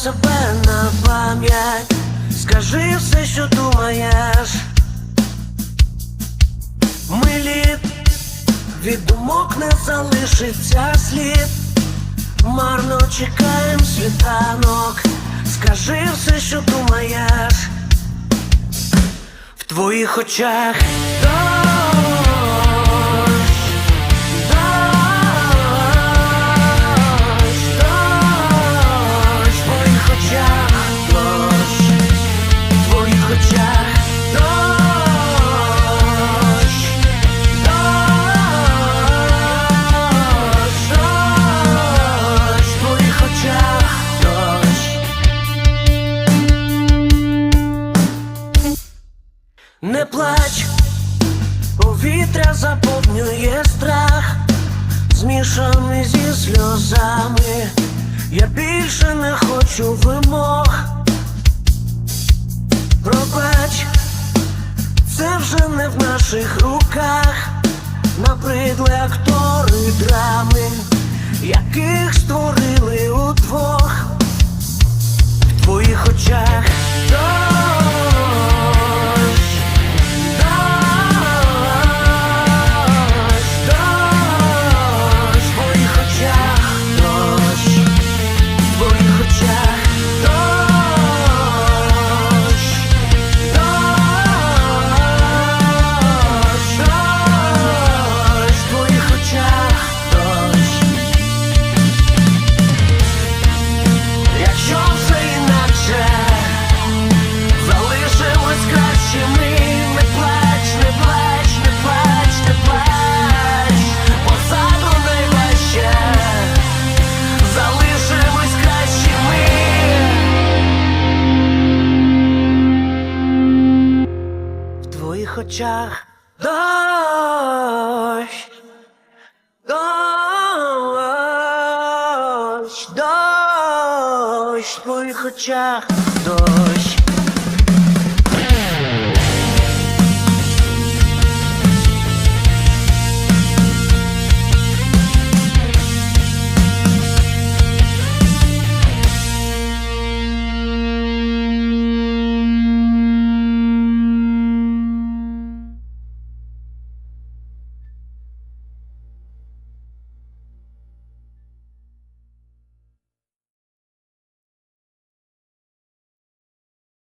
себе на пам'ять, скажи все, що думаєш. Ми лід, від думок не залишиться слід. Марно чекаєм світанок, скажи все, що думаєш в твоїх очах. Не плач, повітря заповнює страх, змішаний зі сльозами. Я більше не хочу вимог. Не в наших руках. Набридли актори драми, яких створили твоїх очах дощ. Дощ, дощ, в твоїх очах дощ.